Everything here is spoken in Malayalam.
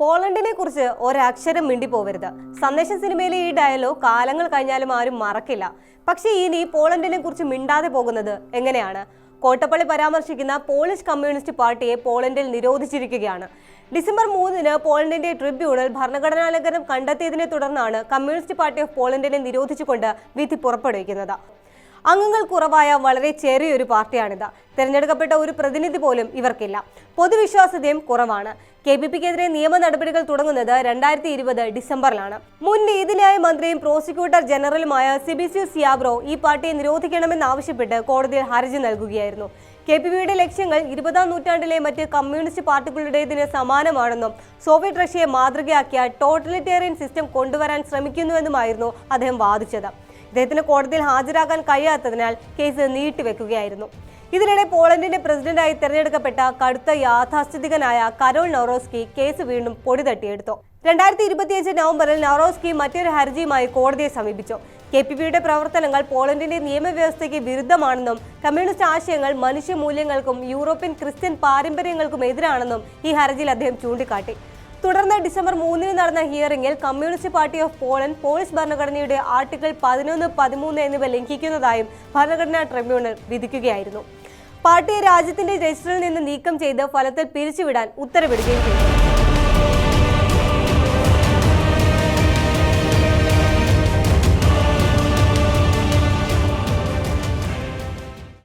പോളണ്ടിനെ കുറിച്ച് ഒരക്ഷരം മിണ്ടി പോവരുത് സന്ദേശം സിനിമയിലെ ഈ ഡയലോഗ് കാലങ്ങൾ കഴിഞ്ഞാലും ആരും മറക്കില്ല. പക്ഷേ ഇനി പോളണ്ടിനെ കുറിച്ച് മിണ്ടാതെ പോകുന്നത് എങ്ങനെയാണ്? കോട്ടപ്പള്ളി പരാമർശിക്കുന്ന പോളിഷ് കമ്മ്യൂണിസ്റ്റ് പാർട്ടിയെ പോളണ്ടിൽ നിരോധിച്ചിരിക്കുകയാണ്. ഡിസംബർ മൂന്നിന് പോളണ്ടിന്റെ ട്രിബ്യൂണൽ ഭരണഘടനാ ലംഘനം കണ്ടെത്തിയതിനെ തുടർന്നാണ് കമ്മ്യൂണിസ്റ്റ് പാർട്ടി ഓഫ് പോളണ്ടിനെ നിരോധിച്ചുകൊണ്ട് വിധി പുറപ്പെടുവിക്കുന്നത്. അംഗങ്ങൾ കുറവായ വളരെ ചെറിയൊരു പാർട്ടിയാണിത്. തിരഞ്ഞെടുക്കപ്പെട്ട ഒരു പ്രതിനിധി പോലും ഇവർക്കില്ല. പൊതുവിശ്വാസ്യതയും കുറവാണ്. കെ പി പിക്കെതിരെ നിയമ നടപടികൾ തുടങ്ങുന്നത് രണ്ടായിരത്തി ഇരുപത് ഡിസംബറിലാണ്. മുൻ നീതിന്യായ മന്ത്രിയും പ്രോസിക്യൂട്ടർ ജനറലുമായ സിബിസി സിയാബ്രോ ഈ പാർട്ടിയെ നിരോധിക്കണമെന്നാവശ്യപ്പെട്ട് കോടതിയിൽ ഹർജി നൽകുകയായിരുന്നു. കെ പി പിയുടെ ലക്ഷ്യങ്ങൾ ഇരുപതാം നൂറ്റാണ്ടിലെ മറ്റ് കമ്മ്യൂണിസ്റ്റ് പാർട്ടികളുടേതിന് സമാനമാണെന്നും സോവിയറ്റ് റഷ്യയെ മാതൃകയാക്കിയ ടോട്ടലിറ്റേറിയൻ സിസ്റ്റം കൊണ്ടുവരാൻ ശ്രമിക്കുന്നുവെന്നുമായിരുന്നു അദ്ദേഹം വാദിച്ചത്. ഇദ്ദേഹത്തിന് കോടതിയിൽ ഹാജരാകാൻ കഴിയാത്തതിനാൽ കേസ് നീട്ടിവെക്കുകയായിരുന്നു. ഇതിനിടെ പോളണ്ടിന്റെ പ്രസിഡന്റായി തെരഞ്ഞെടുക്കപ്പെട്ട കടുത്ത യാഥാസ്ഥിതികനായ കരോൾ നൊറോസ്കി കേസ് വീണ്ടും പൊടി തട്ടിയെടുത്തു. രണ്ടായിരത്തി ഇരുപത്തിയഞ്ച് നവംബറിൽ നൊറോസ്കി മറ്റൊരു ഹർജിയുമായി കോടതിയെ സമീപിച്ചു. കെ പി പിയുടെ പ്രവർത്തനങ്ങൾ പോളണ്ടിന്റെ നിയമവ്യവസ്ഥയ്ക്ക് വിരുദ്ധമാണെന്നും കമ്മ്യൂണിസ്റ്റ് ആശയങ്ങൾ മനുഷ്യമൂല്യങ്ങൾക്കും യൂറോപ്യൻ ക്രിസ്ത്യൻ പാരമ്പര്യങ്ങൾക്കും എതിരാണെന്നും ഈ ഹർജിയിൽ അദ്ദേഹം ചൂണ്ടിക്കാട്ടി. തുടർന്ന് ഡിസംബർ മൂന്നിന് നടന്ന ഹിയറിംഗിൽ Communist Party of Poland Polish ഭരണഘടനയുടെ ആർട്ടിക്കിൾ പതിനൊന്ന് പതിമൂന്ന് എന്നിവ ലംഘിക്കുന്നതായും ഭരണഘടനാ ട്രിബ്യൂണൽ വിധിക്കുകയായിരുന്നു. പാർട്ടിയെ രാജ്യത്തിന്റെ രജിസ്റ്ററിൽ നിന്ന് നീക്കം ചെയ്ത് ഫലത്തിൽ പിരിച്ചുവിടാൻ ഉത്തരവിടുകയും ചെയ്തു.